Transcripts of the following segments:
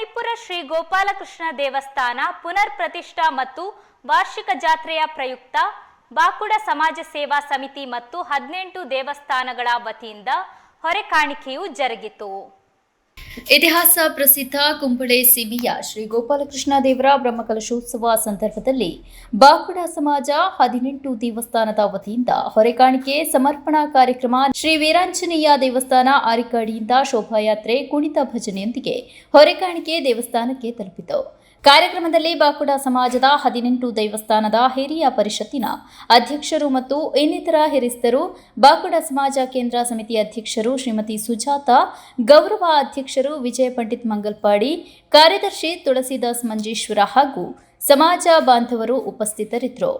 ಕಣಿಪುರ ಶ್ರೀ ಗೋಪಾಲಕೃಷ್ಣ ದೇವಸ್ಥಾನ ಪುನರ್ ಪ್ರತಿಷ್ಠಾ ಮತ್ತು ವಾರ್ಷಿಕ ಜಾತ್ರೆಯ ಪ್ರಯುಕ್ತ ಬಾಕುಡ ಸಮಾಜ ಸೇವಾ ಸಮಿತಿ ಮತ್ತು ಹದಿನೆಂಟು ದೇವಸ್ಥಾನಗಳ ವತಿಯಿಂದ ಹೊರೆ ಕಾಣಿಕೆಯು ಜರುಗಿತು. ಇತಿಹಾಸ ಪ್ರಸಿದ್ಧ ಕುಂಬಳೆ ಸಿಬಿಯ ಶ್ರೀ ಗೋಪಾಲಕೃಷ್ಣ ದೇವರ ಬ್ರಹ್ಮಕಲಶೋತ್ಸವ ಸಂದರ್ಭದಲ್ಲಿ ಬಾಕುಡ ಸಮಾಜ ಹದಿನೆಂಟು ದೇವಸ್ಥಾನದ ವತಿಯಿಂದ ಹೊರೆಕಾಣಿಕೆ ಸಮರ್ಪಣಾ ಕಾರ್ಯಕ್ರಮ ಶ್ರೀ ವೀರಾಂಜನೇಯ ದೇವಸ್ಥಾನ ಆರಿಕಾಡಿಯಿಂದ ಶೋಭಾಯಾತ್ರೆ ಕುಣಿತ ಭಜನೆಯೊಂದಿಗೆ ಹೊರೆಕಾಣಿಕೆ ದೇವಸ್ಥಾನಕ್ಕೆ ತಲುಪಿತು. ಕಾರ್ಯಕ್ರಮದಲ್ಲಿ ಬಾಕುಡ ಸಮಾಜದ ಹದಿನೆಂಟು ದೇವಸ್ಥಾನದ ಹಿರಿಯ ಪರಿಷತ್ತಿನ ಅಧ್ಯಕ್ಷರು ಮತ್ತು ಇನ್ನಿತರ ಹಿರಿಸ್ತರು, ಬಾಕುಡ ಸಮಾಜ ಕೇಂದ್ರ ಸಮಿತಿ ಅಧ್ಯಕ್ಷರು ಶ್ರೀಮತಿ ಸುಜಾತ, ಗೌರವ ಅಧ್ಯಕ್ಷರು ವಿಜಯ ಪಂಡಿತ್ ಮಂಗಲ್ಪಾಡಿ, ಕಾರ್ಯದರ್ಶಿ ತುಳಸಿದಾಸ್ ಮಂಜೇಶ್ವರ ಹಾಗೂ ಸಮಾಜ ಬಾಂಧವರು ಉಪಸ್ಥಿತರಿದ್ದರು.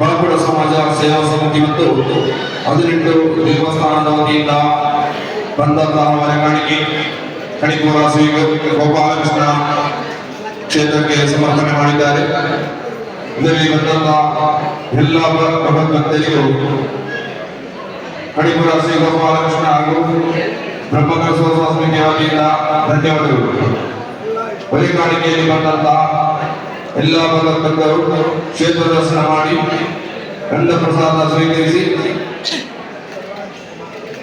ಬಾಕುಡ ಸಮಾಜ ಸೇವಾ ಸಮಿತಿ ಮತ್ತು ಹದಿನೆಂಟು ದೇವಸ್ಥಾನದ ವತಿಯಿಂದ ಬಂದಂತಹ ಹೊರೆಕಾಣಿಕೆ ಕಣಿಪುರ ಶ್ರೀ ಗೋಪಾಲಕೃಷ್ಣ ಕ್ಷೇತ್ರಕ್ಕೆ ಸಮರ್ಪಣೆ ಮಾಡಿದ್ದಾರೆ. ಇದರಲ್ಲಿ ಬಂದಂತಹ ಎಲ್ಲ ಭಕ್ತರಿಗೂ ಕಣಿಪುರ ಶ್ರೀ ಗೋಪಾಲಕೃಷ್ಣ ಹಾಗೂ ಬ್ರಹ್ಮಕಲಶೋತ್ಸವ ಸಮಿತಿಯ ವತಿಯಿಂದ ಧನ್ಯವಾದಗಳು. ಬಲಿಕಾಣಿಕೆಯಲ್ಲಿ ಬಂದಂತಹ ಎಲ್ಲ ಭಕ್ತರು ಕ್ಷೇತ್ರ ದರ್ಶನ ಮಾಡಿ ಗಂಧ ಪ್ರಸಾದ ಸ್ವೀಕರಿಸಿ